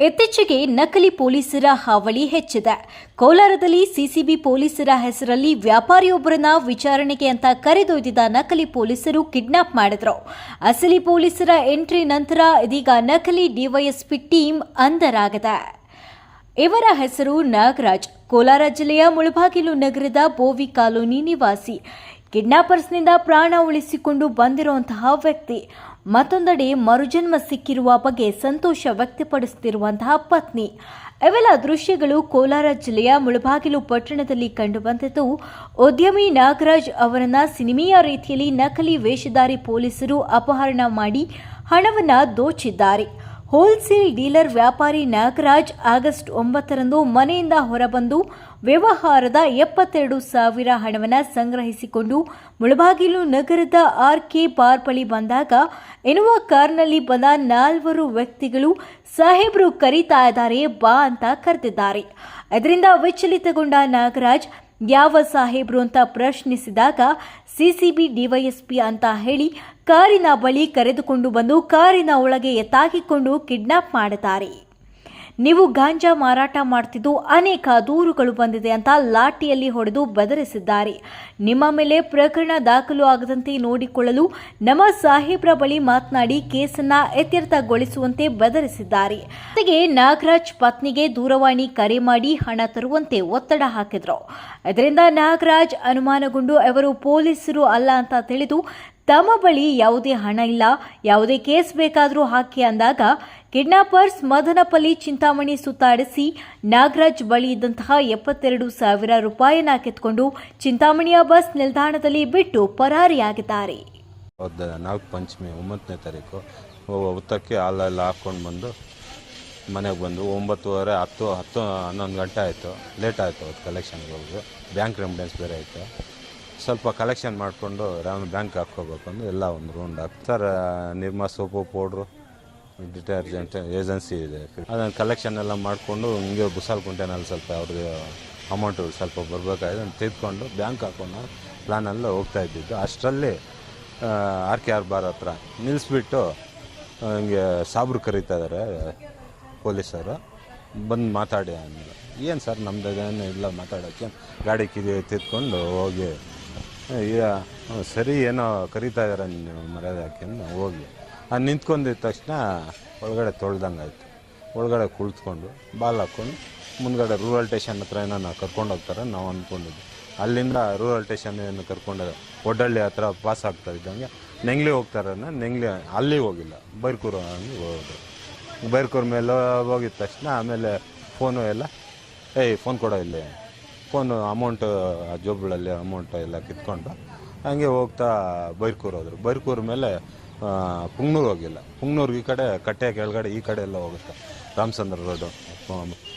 ಇತ್ತೀಚೆಗೆ ನಕಲಿ ಪೊಲೀಸರ ಹಾವಳಿ ಹೆಚ್ಚಿದೆ. ಕೋಲಾರದಲ್ಲಿ ಸಿಸಿಬಿ ಪೊಲೀಸರ ಹೆಸರಲ್ಲಿ ವ್ಯಾಪಾರಿಯೊಬ್ಬರನ್ನ ವಿಚಾರಣೆಗೆ ಅಂತ ಕರೆದೊಯ್ದಿದ್ದ ನಕಲಿ ಪೊಲೀಸರು ಕಿಡ್ನಾಪ್ ಮಾಡಿದ್ರು. ಅಸಲಿ ಪೊಲೀಸರ ಎಂಟ್ರಿ ನಂತರ ಇದೀಗ ನಕಲಿ ಡಿವೈಎಸ್ಪಿ ಟೀಮ್ ಅಂದರಾಗಿದೆ. ಇವರ ಹೆಸರು ನಾಗರಾಜ್. ಕೋಲಾರ ಜಿಲ್ಲೆಯ ಮುಳಬಾಗಿಲು ನಗರದ ಬೋವಿ ಕಾಲೋನಿ ನಿವಾಸಿ. ಕಿಡ್ನಾಪರ್ಸ್ನಿಂದ ಪ್ರಾಣ ಉಳಿಸಿಕೊಂಡು ಬಂದಿರುವಂತಹ ವ್ಯಕ್ತಿ. ಮತ್ತೊಂದೆಡೆ ಮರುಜನ್ಮ ಸಿಕ್ಕಿರುವ ಬಗ್ಗೆ ಸಂತೋಷ ವ್ಯಕ್ತಪಡಿಸುತ್ತಿರುವಂತಹ ಪತ್ನಿ. ಇವೆಲ್ಲ ದೃಶ್ಯಗಳು ಕೋಲಾರ ಜಿಲ್ಲೆಯ ಮುಳಬಾಗಿಲು ಪಟ್ಟಣದಲ್ಲಿ ಕಂಡುಬಂದಿದ್ದು, ಉದ್ಯಮಿ ನಾಗರಾಜ್ ಅವರನ್ನ ಸಿನಿಮೀಯ ರೀತಿಯಲ್ಲಿ ನಕಲಿ ವೇಷಧಾರಿ ಪೊಲೀಸರು ಅಪಹರಣ ಮಾಡಿ ಹಣವನ್ನ ದೋಚಿದ್ದಾರೆ. ಹೋಲ್ಸೇಲ್ ಡೀಲರ್ ವ್ಯಾಪಾರಿ ನಾಗರಾಜ್ ಆಗಸ್ಟ್ ಒಂಬತ್ತರಂದು ಮನೆಯಿಂದ ಹೊರಬಂದು ವ್ಯವಹಾರದ ಎಪ್ಪತ್ತೆರಡು ಸಾವಿರ ಹಣವನ್ನು ಸಂಗ್ರಹಿಸಿಕೊಂಡು ಮುಳಬಾಗಿಲು ನಗರದ ಆರ್ ಕೆ ಬಾರ್ ಬಳಿ ಬಂದಾಗ ಎನ್ನುವ ಕಾರ್ನಲ್ಲಿ ಬಂದ ನಾಲ್ವರು ವ್ಯಕ್ತಿಗಳು ಸಾಹೇಬರು ಕರೀತಾ ಇದ್ದಾರೆ, ಬಾ ಅಂತ ಕರೆದಿದ್ದಾರೆ. ಅದರಿಂದ ವಿಚಲಿತಗೊಂಡ ನಾಗರಾಜ್, ಯಾವ ಸಾಹೇಬರು ಅಂತ ಪ್ರಶ್ನಿಸಿದಾಗ ಸಿಸಿಬಿ ಡಿವೈಎಸ್ಪಿ ಅಂತ ಹೇಳಿ ಕಾರಿನ ಬಳಿ ಕರೆದುಕೊಂಡು ಬಂದು ಕಾರಿನ ಒಳಗೆ ಎತ್ತಾಕಿಕೊಂಡು ಕಿಡ್ನಾಪ್ ಮಾಡುತ್ತಾರೆ. ನೀವು ಗಾಂಜಾ ಮಾರಾಟ ಮಾಡ್ತಿದ್ದು ಅನೇಕ ದೂರುಗಳು ಬಂದಿದೆ ಅಂತ ಲಾಠಿಯಲ್ಲಿ ಹೊಡೆದು ಬೆದರಿಸಿದ್ದಾರೆ. ನಿಮ್ಮ ಮೇಲೆ ಪ್ರಕರಣ ದಾಖಲು ಆಗದಂತೆ ನೋಡಿಕೊಳ್ಳಲು ನಮ್ಮ ಸಾಹೇಬ್ರ ಬಳಿ ಮಾತನಾಡಿ ಕೇಸನ್ನ ಇತ್ಯರ್ಥಗೊಳಿಸುವಂತೆ ಬೆದರಿಸಿದ್ದಾರೆ. ಜೊತೆಗೆ ನಾಗರಾಜ್ ಪತ್ನಿಗೆ ದೂರವಾಣಿ ಕರೆ ಮಾಡಿ ಹಣ ತರುವಂತೆ ಒತ್ತಡ ಹಾಕಿದ್ರು. ಇದರಿಂದ ನಾಗರಾಜ್ ಅನುಮಾನಗೊಂಡು ಅವರು ಪೊಲೀಸರು ಅಲ್ಲ ಅಂತ ತಿಳಿದು ತಮ್ಮ ಬಳಿ ಯಾವುದೇ ಹಣ ಇಲ್ಲ, ಯಾವುದೇ ಕೇಸ್ ಬೇಕಾದರೂ ಹಾಕಿ ಅಂದಾಗ ಕಿಡ್ನಾಪರ್ಸ್ ಮದನಪಲ್ಲಿ ಚಿಂತಾಮಣಿ ಸುತ್ತಾಡಿಸಿ ನಾಗರಾಜ್ ಬಳಿ ಇದ್ದಂತಹ ಎಪ್ಪತ್ತೆರಡು ಸಾವಿರ ರೂಪಾಯಿನ ಕಿತ್ಕೊಂಡು ಚಿಂತಾಮಣಿಯ ಬಸ್ ನಿಲ್ದಾಣದಲ್ಲಿ ಬಿಟ್ಟು ಪರಾರಿಯಾಗಿದ್ದಾರೆ. ನಾಲ್ಕು ಪಂಚಮಿ, ಒಂಬತ್ತನೇ ತಾರೀಕು, ಹುತ್ತಕ್ಕೆ ಅಲ್ಲೆಲ್ಲ ಹಾಕ್ಕೊಂಡು ಬಂದು ಮನೆಗೆ ಬಂದು ಒಂಬತ್ತುವರೆ, ಹತ್ತು ಹತ್ತು, ಹನ್ನೊಂದು ಗಂಟೆ ಆಯಿತು. ಲೇಟ್ ಆಯಿತು ಅವತ್ತು ಕಲೆಕ್ಷನ್ಗೆ ಹೋಗಿ ಬ್ಯಾಂಕ್ ರೆಮಿಡೆನ್ಸ್ ಬೇರೆ ಆಯಿತು ಸ್ವಲ್ಪ ಕಲೆಕ್ಷನ್ ಮಾಡಿಕೊಂಡು ರಾಮ್ ಬ್ಯಾಂಕ್ ಹಾಕ್ಕೋಬೇಕು ಅಂದ್ರೆ ಎಲ್ಲ ಒಂದು ರೌಂಡ್ ಹಾಕಿ sir Nirma soap powder detergent agency ಇದೆ. ಅದನ್ನು ಕಲೆಕ್ಷನ್ ಎಲ್ಲ ಮಾಡಿಕೊಂಡು ಹಿಂಗೆ ಬುಸಾಲ್ಕುಂಟೆನಲ್ಲಿ ಸ್ವಲ್ಪ ಅವ್ರಿಗೆ ಅಮೌಂಟು ಸ್ವಲ್ಪ ಬರಬೇಕಾಗಿದೆ ಅದನ್ನು ತಿದ್ಕೊಂಡು ಬ್ಯಾಂಕ್ ಹಾಕೊಂಡು ಪ್ಲ್ಯಾನಲ್ಲಿ ಹೋಗ್ತಾ ಇದ್ದಿದ್ದು. ಅಷ್ಟರಲ್ಲಿ ಆರ್ ಕೆ ಆರ್ ಬಾರ್ ಹತ್ರ ನಿಲ್ಲಿಸ್ಬಿಟ್ಟು ಹಿಂಗೆ ಸಾಬ್ರು ಕರೀತಾ ಇದ್ದಾರೆ ಪೊಲೀಸರು. ಬಂದು ಮಾತಾಡಿ ಅಂದರು. ಏನು ಸರ್ ನಮ್ದು ಏನು ಇಲ್ಲ ಮಾತಾಡೋಕ್ಕೆ? ಗಾಡಿ ಕಿದಿ ತಿದ್ಕೊಂಡು ಹೋಗಿ ಈಗ ಸರಿ ಏನೋ ಕರೀತಾ ಇದ್ದಾರೆ ನೀವು ಮರ್ಯಾದೆ ಹಾಕ್ಯಂಡು ಹೋಗಿ. ನಾನು ನಿಂತ್ಕೊಂಡಿದ್ದ ತಕ್ಷಣ ಒಳಗಡೆ ತೊಳ್ದಂಗೆ ಆಯಿತು. ಒಳಗಡೆ ಕುಳಿತ್ಕೊಂಡು ಬಾಲ್ ಹಾಕ್ಕೊಂಡು ಮುಂದ್ಗಡೆ ರೂರಲ್ ಸ್ಟೇಷನ್ ಹತ್ರ ಏನೋ ನಾವು ಕರ್ಕೊಂಡು ಹೋಗ್ತಾರೆ ನಾವು ಅಂದ್ಕೊಂಡಿದ್ವಿ ಅಲ್ಲಿಂದ ರೂರಲ್ ಸ್ಟೇಷನ್ ಏನು ಕರ್ಕೊಂಡು ಒಡ್ಡಳ್ಳಿ ಹತ್ರ ಪಾಸ್ ಆಗ್ತಾ ಇದ್ದಂಗೆ ನೆಂಗ್ಲಿ ಹೋಗ್ತಾರೆ ನೆಂಗ್ಲಿ ಅಲ್ಲಿ ಹೋಗಿಲ್ಲ ಬೈರ್ಕೂರು ಹಂಗೆ ಹೋಗೋದು ಬೈರ್ಕೂರ್ ಮೇಲೆ ಹೋಗಿದ ತಕ್ಷಣ ಆಮೇಲೆ ಫೋನು ಎಲ್ಲ, ಏಯ್ ಫೋನ್ ಕೊಡೋ ಇಲ್ಲಿ. ಫೋನು ಅಮೌಂಟು ಜೋಬ್ಗಳಲ್ಲಿ ಅಮೌಂಟ್ ಎಲ್ಲ ಕಿತ್ಕೊಂಡು ಹಂಗೆ ಹೋಗ್ತಾ ಬೈರ್ಕೂರು ಹೋದ್ರು. ಬೈರ್ಕೂರ್ ಮೇಲೆ ಪುಂಗ್ನೂರು ಹೋಗಿಲ್ಲ. ಪುಂಗ್ನೂರು ಈ ಕಡೆ, ಕಟ್ಟೆ ಕೆಳಗಡೆ ಈ ಕಡೆ ಎಲ್ಲ ಹೋಗುತ್ತೆ. ರಾಮಚಂದ್ರ ರೋಡು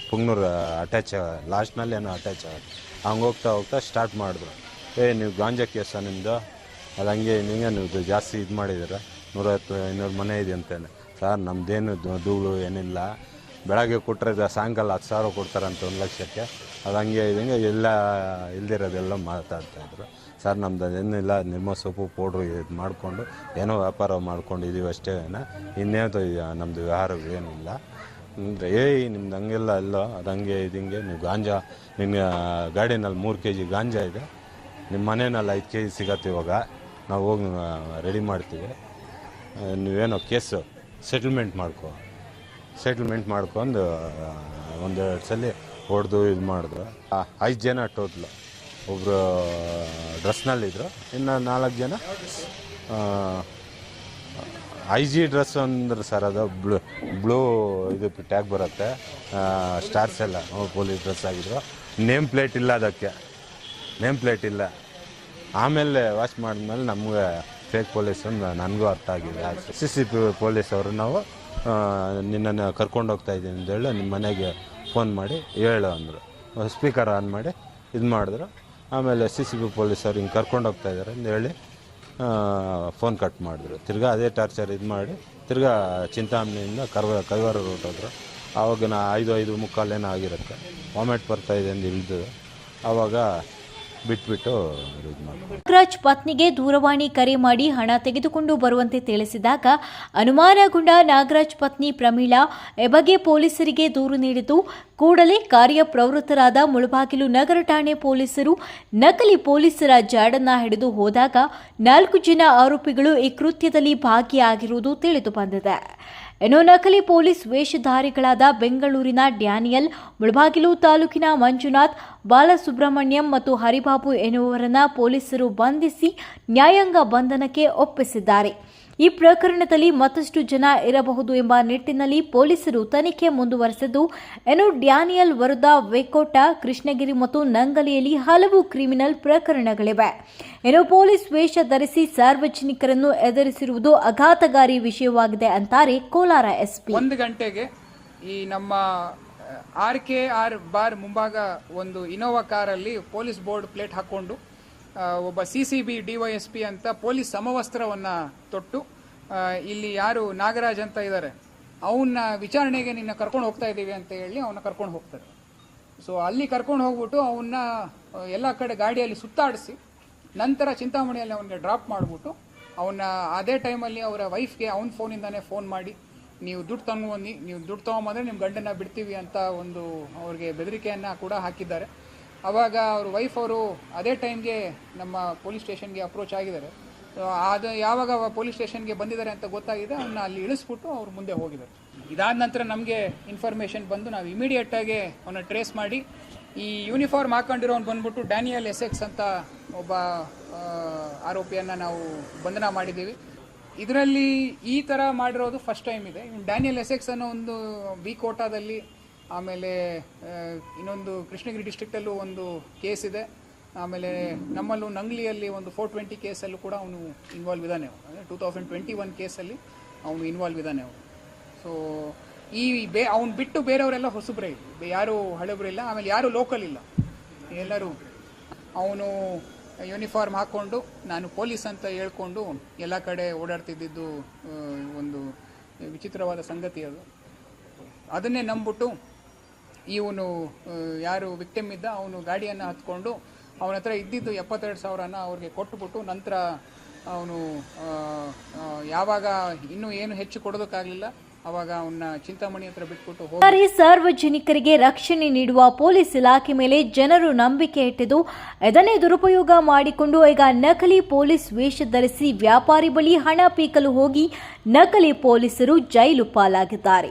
ಪುಂಗ್ನೂರ್ ಅಟ್ಯಾಚ್ ಲಾಸ್ಟ್ನಲ್ಲಿ ಏನೋ ಅಟ್ಯಾಚ್ ಆಗುತ್ತೆ. ಹಂಗೆ ಹೋಗ್ತಾ ಹೋಗ್ತಾ ಸ್ಟಾರ್ಟ್ ಮಾಡಿದ್ರು. ಏ, ನೀವು ಗಾಂಜಾ ಕೇಸ ನಿಮ್ಮದು ಅದು ಹಂಗೆ, ಹಿಂಗೆ ನೀವು ಜಾಸ್ತಿ ಇದು ಮಾಡಿದ್ದೀರ? ನೂರೈವತ್ತು ಇನ್ನೂರು ಮನೆ ಇದೆ ಅಂತೇನೆ ಸರ್ ನಮ್ಮದೇನು ಧೂಳು ಏನಿಲ್ಲ. ಬೆಳಗ್ಗೆ ಕೊಟ್ಟರೆ ಸಾಯಂಕಾಲ ಹತ್ತು ಸಾವಿರ ಕೊಡ್ತಾರಂತ ಒಂದು ಲಕ್ಷಕ್ಕೆ. ಅದು ಹಂಗೆ ಇದಂಗೆ ಎಲ್ಲ ಇಲ್ದಿರೋದೆಲ್ಲ ಮಾತಾಡ್ತಾಯಿದ್ರು ಸರ್, ನಮ್ದು ಏನಿಲ್ಲ, ನಿಮ್ಮ ಸೊಪ್ಪು, ಪೌಡ್ರು ಇದು ಮಾಡಿಕೊಂಡು ಏನೋ ವ್ಯಾಪಾರ ಮಾಡ್ಕೊಂಡಿದ್ದೀವಿ ಅಷ್ಟೇ ಇನ್ನೇನು ನಮ್ಮದು ವ್ಯವಹಾರಗಳು ಏನಿಲ್ಲ. ಅಂದರೆ ಏಯ್ ನಿಮ್ದು ಹಂಗೆಲ್ಲ ಅಲ್ಲ, ಅದು ಹಂಗೆ ಇದು ನೀವು ಗಾಂಜಾ ನಿಮ್ಮ ಗಾಡಿನಲ್ಲಿ ಮೂರು ಕೆ ಜಿ ಗಾಂಜಾ ಇದೆ. ನಿಮ್ಮ ಮನೇನಲ್ಲಿ ಐದು ಕೆ ಜಿ ಸಿಗತ್ತೆ ಇವಾಗ. ನಾವು ಹೋಗಿ ರೆಡಿ ಮಾಡ್ತೀವಿ. ನೀವೇನೋ ಕೇಸು ಸೆಟಲ್ಮೆಂಟ್ ಮಾಡ್ಕೊ. ಸೆಟಲ್ಮೆಂಟ್ ಮಾಡ್ಕೊಂಡು ಒಂದು ಒಂದೆರಡು ಸಲ ಹೊಡೆದು ಇದು ಮಾಡಿದ್ರು. ಐದು ಜನ ಟೋಟ್ಲು. ಒಬ್ಬರು ಡ್ರೆಸ್ನಲ್ಲಿದ್ದರು ಇನ್ನು ನಾಲ್ಕು ಜನ ಐ ಜಿ ಡ್ರೆಸ್ ಅಂದ್ರೆ ಸರ್ ಅದು ಬ್ಲೂ ಬ್ಲೂ ಇದು ಟ್ಯಾಗ್ ಬರುತ್ತೆ. ಸ್ಟಾರ್ಸ್ ಎಲ್ಲ ಪೊಲೀಸ್ ಡ್ರೆಸ್ ಆಗಿದ್ರು. ನೇಮ್ ಪ್ಲೇಟ್ ಇಲ್ಲ ಅದಕ್ಕೆ. ನೇಮ್ ಪ್ಲೇಟ್ ಇಲ್ಲ. ಆಮೇಲೆ ವಾಶ್ ಮಾಡಿದ್ಮೇಲೆ ನಮಗೆ ಫೇಕ್ ಪೊಲೀಸ್ ನನಗೂ ಅರ್ಥ ಆಗಿದೆ ಸಿ ಸಿ ಪಿ ಪೊಲೀಸ್ ಅವರು ನಾವು ನಿನ್ನನ್ನು ಕರ್ಕೊಂಡು ಹೋಗ್ತಾ ಇದ್ದೀನಿ ಅಂತ ಹೇಳಿ ನಿಮ್ಮ ಮನೆಗೆ ಫೋನ್ ಮಾಡಿ ಹೇಳು ಅಂದರು. ಸ್ಪೀಕರ್ ಆನ್ ಮಾಡಿ ಇದು ಮಾಡಿದ್ರು. ಆಮೇಲೆ ಸಿ ಸಿ ಬಿ ಪೊಲೀಸರು ಹಿಂಗೆ ಕರ್ಕೊಂಡು ಹೋಗ್ತಾ ಇದ್ದಾರೆ ಅಂತ ಹೇಳಿ ಫೋನ್ ಕಟ್ ಮಾಡಿದ್ರು. ತಿರ್ಗಾ ಅದೇ ಟಾರ್ಚರ್ ಇದು ಮಾಡಿ ತಿರ್ಗಾ ಚಿಂತಾಮಣಿಯಿಂದ ಕರ್ವ, ಕೈವಾರ ರೂಟ್ ಹೋದ್ರು ಆವಾಗ ನಾ ಐದು ಐದು ಮುಕ್ಕಾಲೇನೋ ಆಗಿರುತ್ತೆ. ವಾಮಿಟ್ ಬರ್ತಾಯಿದೆ ಅಂತ ಇಳಿದು ಆವಾಗ ಬಿಟ್ಬಿಟ್ಟು ನಾಗರಾಜ್ ಪತ್ನಿಗೆ ದೂರವಾಣಿ ಕರೆ ಮಾಡಿ ಹಣ ತೆಗೆದುಕೊಂಡು ಬರುವಂತೆ ತಿಳಿಸಿದಾಗ ಅನುಮಾನಗೊಂಡ ನಾಗರಾಜ್ ಪತ್ನಿ ಪ್ರಮೀಳಾ ಎಬಗೆ ಪೊಲೀಸರಿಗೆ ದೂರು ನೀಡಿದ್ದು, ಕೂಡಲೇ ಕಾರ್ಯಪ್ರವೃತ್ತರಾದ ಮುಳಬಾಗಿಲು ನಗರ ಠಾಣೆ ಪೊಲೀಸರು ನಕಲಿ ಪೊಲೀಸರ ಜಾಡನ್ನ ಹಿಡಿದು ಹೋದಾಗ ನಾಲ್ಕು ಜನ ಆರೋಪಿಗಳು ಈ ಕೃತ್ಯದಲ್ಲಿ ಭಾಗಿಯಾಗಿರುವುದು ತಿಳಿದು ಬಂದಿದೆ ಇನ್ನು ನಕಲಿ ಪೊಲೀಸ್ ವೇಷಧಾರಿಗಳಾದ ಬೆಂಗಳೂರಿನ ಡ್ಯಾನಿಯಲ್, ಮುಳಬಾಗಿಲು ತಾಲೂಕಿನ ಮಂಜುನಾಥ್, ಬಾಲಸುಬ್ರಹ್ಮಣ್ಯಂ ಮತ್ತು ಹರಿಬಾಬು ಎನ್ನುವರನ್ನ ಪೊಲೀಸರು ಬಂಧಿಸಿ ನ್ಯಾಯಾಂಗ ಬಂಧನಕ್ಕೆ ಒಪ್ಪಿಸಿದ್ದಾರೆ. ಈ ಪ್ರಕರಣದಲ್ಲಿ ಮತ್ತಷ್ಟು ಜನ ಇರಬಹುದು ಎಂಬ ನಿಟ್ಟಿನಲ್ಲಿ ಪೊಲೀಸರು ತನಿಖೆ ಮುಂದುವರೆಸಿದ್ದು ಎನು ಡ್ಯಾನಿಯಲ್ ವರುದಾ ವೆಕೋಟ ಕೃಷ್ಣಗಿರಿ ಮತ್ತು ನಂಗಲಿಯಲ್ಲಿ ಹಲವು ಕ್ರಿಮಿನಲ್ ಪ್ರಕರಣಗಳಿವೆ. ಎನು ಪೊಲೀಸ್ ವೇಷ ಧರಿಸಿ ಸಾರ್ವಜನಿಕರನ್ನು ಎದುರಿಸಿರುವುದು ಆಘಾತಕಾರಿ ವಿಷಯವಾಗಿದೆ ಅಂತಾರೆ ಕೋಲಾರ ಎಸ್ಪಿ. ಒಂದು ಗಂಟೆಗೆ ಈ ನಮ್ಮ ಆರ್ ಕೆ ಆರ್ ಬಾರ್ ಮುಂಭಾಗ ಒಂದು ಇನೋವಾ ಕಾರಲ್ಲಿ ಪೊಲೀಸ್ ಬೋರ್ಡ್ ಪ್ಲೇಟ್ ಹಾಕ್ಕೊಂಡು ಆ, ಒಬ್ಬ C C B, D P ಅಂತ ಪೊಲೀಸ್ ಸಮವಸ್ತ್ರವನ್ನು ತೊಟ್ಟು ಇಲ್ಲಿ ಯಾರು ನಾಗರಾಜ್ ಅಂತ ಇದ್ದಾರೆ ಅವನ್ನ ವಿಚಾರಣೆಗೆ ನಿನ್ನ ಕರ್ಕೊಂಡು ಹೋಗ್ತಾ ಇದ್ದೀವಿ ಅಂತ ಹೇಳಿ ಅವನ್ನ ಕರ್ಕೊಂಡು ಹೋಗ್ತಾರೆ. ಸೊ ಅಲ್ಲಿ ಕರ್ಕೊಂಡು ಹೋಗ್ಬಿಟ್ಟು ಅವನ್ನ ಎಲ್ಲ ಕಡೆ ಗಾಡಿಯಲ್ಲಿ ಸುತ್ತಾಡಿಸಿ, ನಂತರ ಚಿಂತಾಮಣಿಯಲ್ಲಿ ಅವನಿಗೆ ಡ್ರಾಪ್ ಮಾಡಿಬಿಟ್ಟು ಅವನ್ನ ಅದೇ ಟೈಮಲ್ಲಿ ಅವರ ವೈಫ್ಗೆ ಅವನ ಫೋನಿಂದಾನೇ ಫೋನ್ ಮಾಡಿ, ನೀವು ದುಡ್ಡು ತಗೊಂಬನ್ನಿ ನೀವು ದುಡ್ಡು ತೊಗೊಂಬಂದ್ರೆ ನಿಮ್ಮ ಗಂಡನ್ನ ಬಿಡ್ತೀವಿ ಅಂತ ಒಂದು ಅವ್ರಿಗೆ ಬೆದರಿಕೆಯನ್ನು ಕೂಡ ಹಾಕಿದ್ದಾರೆ. ಅವಾಗ ಅವ್ರ ವೈಫ್ ಅವರು ಅದೇ ಟೈಮ್ಗೆ ನಮ್ಮ ಪೊಲೀಸ್ ಸ್ಟೇಷನ್ಗೆ ಅಪ್ರೋಚ್ ಆಗಿದ್ದಾರೆ. ಅದು ಯಾವಾಗ ಪೊಲೀಸ್ ಸ್ಟೇಷನ್ಗೆ ಬಂದಿದ್ದಾರೆ ಅಂತ ಗೊತ್ತಾಗಿದೆ ಅವನ್ನ ಅಲ್ಲಿ ಇಳಿಸ್ಬಿಟ್ಟು ಅವ್ರು ಮುಂದೆ ಹೋಗಿದ್ದಾರೆ. ಇದಾದ ನಂತರ ನಮಗೆ ಇನ್ಫಾರ್ಮೇಷನ್ ಬಂದು ನಾವು ಇಮಿಡಿಯೇಟಾಗಿ ಅವನ್ನ ಟ್ರೇಸ್ ಮಾಡಿ, ಈ ಯೂನಿಫಾರ್ಮ್ ಹಾಕೊಂಡಿರೋನು ಬಂದ್ಬಿಟ್ಟು ಡ್ಯಾನಿಯಲ್ ಎಸ್ ಎಕ್ಸ್ ಅಂತ ಒಬ್ಬ ಆರೋಪಿಯನ್ನು ನಾವು ಬಂಧನ ಮಾಡಿದ್ದೀವಿ. ಇದರಲ್ಲಿ ಈ ಥರ ಮಾಡಿರೋದು ಫಸ್ಟ್ ಟೈಮ್ ಇದೆ. ಡ್ಯಾನಿಯಲ್ ಎಕ್ಸ್ ಅನ್ನೋ ಒಂದು ಬಿ ಕೋಟಾದಲ್ಲಿ ಆಮೇಲೆ ಇನ್ನೊಂದು ಕೃಷ್ಣಗಿರಿ ಡಿಸ್ಟ್ರಿಕ್ಟಲ್ಲೂ ಒಂದು ಕೇಸ್ ಇದೆ. ಆಮೇಲೆ ನಮ್ಮಲ್ಲೂ ನಂಗ್ಲಿಯಲ್ಲಿ ಒಂದು ಫೋರ್ ಟ್ವೆಂಟಿ ಕೇಸಲ್ಲೂ ಕೂಡ ಅವನು ಇನ್ವಾಲ್ವ್ ಇದ್ದಾನೆ ಅಂದರೆ ಟೂ ತೌಸಂಡ್ ಟ್ವೆಂಟಿ ಒನ್ ಕೇಸಲ್ಲಿ ಅವನು ಇನ್ವಾಲ್ವ್ ಇದ್ದಾನೆ ಅವನು. ಸೊ ಈ ಬೇ, ಅವ್ನು ಬಿಟ್ಟು ಬೇರೆಯವರೆಲ್ಲ ಹೊಸಬ್ರೇ ಯಾರು ಹಳಬ್ರು ಇಲ್ಲ, ಆಮೇಲೆ ಯಾರೂ ಲೋಕಲ್ ಇಲ್ಲ. ಎಲ್ಲರೂ ಅವನು ಯೂನಿಫಾರ್ಮ್ ಹಾಕ್ಕೊಂಡು ನಾನು ಪೊಲೀಸ್ ಅಂತ ಹೇಳ್ಕೊಂಡು ಎಲ್ಲ ಕಡೆ ಓಡಾಡ್ತಿದ್ದಿದ್ದು ಒಂದು ವಿಚಿತ್ರವಾದ ಸಂಗತಿ ಅದು. ಅದನ್ನೇ ನಂಬಿಬಿಟ್ಟು ಇವನು ಯಾರು ವಿಕ್ಟಿಮ್ ಇದ್ದ ಅವನು ಗಾಡಿಯನ್ನು ಹತ್ಕೊಂಡು ಅವನ ಹತ್ರ ಇದ್ದಿದ್ದು ಎಪ್ಪತ್ತೆರಡು ಸಾವಿರನ ಅವ್ರಿಗೆ ಕೊಟ್ಟುಬಿಟ್ಟು ನಂತರ ಅವನು ಯಾವಾಗ ಇನ್ನೂ ಏನು ಹೆಚ್ಚು ಕೊಡೋದಕ್ಕಾಗಲಿಲ್ಲ, ಅವಾಗ ಅವನ್ನ ಚಿಂತಾಮಣಿ ಹತ್ರ ಬಿಟ್ಬಿಟ್ಟು ಸಾರ್ವಜನಿಕರಿಗೆ ರಕ್ಷಣೆ ನೀಡುವ ಪೊಲೀಸ್ ಇಲಾಖೆ ಮೇಲೆ ಜನರು ನಂಬಿಕೆ ಇಟ್ಟಿದ್ದು ಇದನ್ನೇ ದುರುಪಯೋಗ ಮಾಡಿಕೊಂಡು ಈಗ ನಕಲಿ ಪೊಲೀಸ್ ವೇಷ ಧರಿಸಿ ವ್ಯಾಪಾರಿ ಬಳಿ ಹಣ ಪೀಕಲು ಹೋಗಿ ನಕಲಿ ಪೊಲೀಸರು ಜೈಲು ಪಾಲಾಗಿದ್ದಾರೆ.